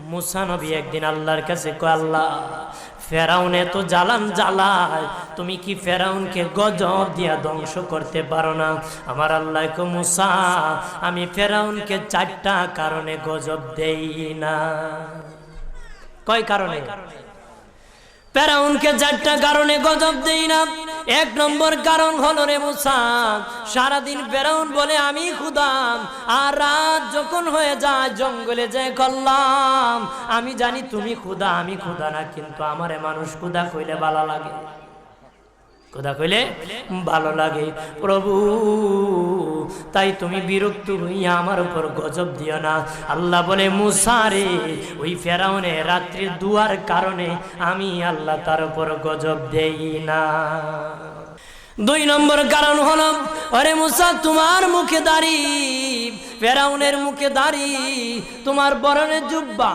মুসা নবী একদিন আল্লাহর কাছে কয়, আল্লাহ, ফেরাউনে তো জ্বালান জ্বালায়, তুমি কি ফেরাউনকে গজব দিয়া ধ্বংস করতে পারো না? আমার আল্লাহ মুসা, আমি ফেরাউনকে চারটা কারণে গজব দেই না। কয় কারণে? ফেরাউনকে চারটা কারণে গজব দেই না। এক নম্বর কারণ হলো রে মুসাদ সারাদিন বেরাউন বলে, আমি খুদাম, আর রাত যখন হয়ে যায়, জঙ্গলে যে করলাম, আমি জানি তুমি খুদা, আমি খুদা না, কিন্তু আমারে মানুষ খুদা কইলে ভালো লাগে। খুদা কইলে ভালো লাগে। প্রভু তাই তুমি বিরক্ত হইয়া আমার উপর গজব দিও না। আল্লাহ বলে মুসারে ওই ফেরাউনে রাত্রি দুয়ার কারণে আমি আল্লাহ তার উপর গজব দেই না। দুই নম্বর কারণ হলো অরে মুসা, তোমার মুখে দাঁড়ি, ফেরাউনের মুখে দাঁড়ি, তোমার বরণের জুব্বা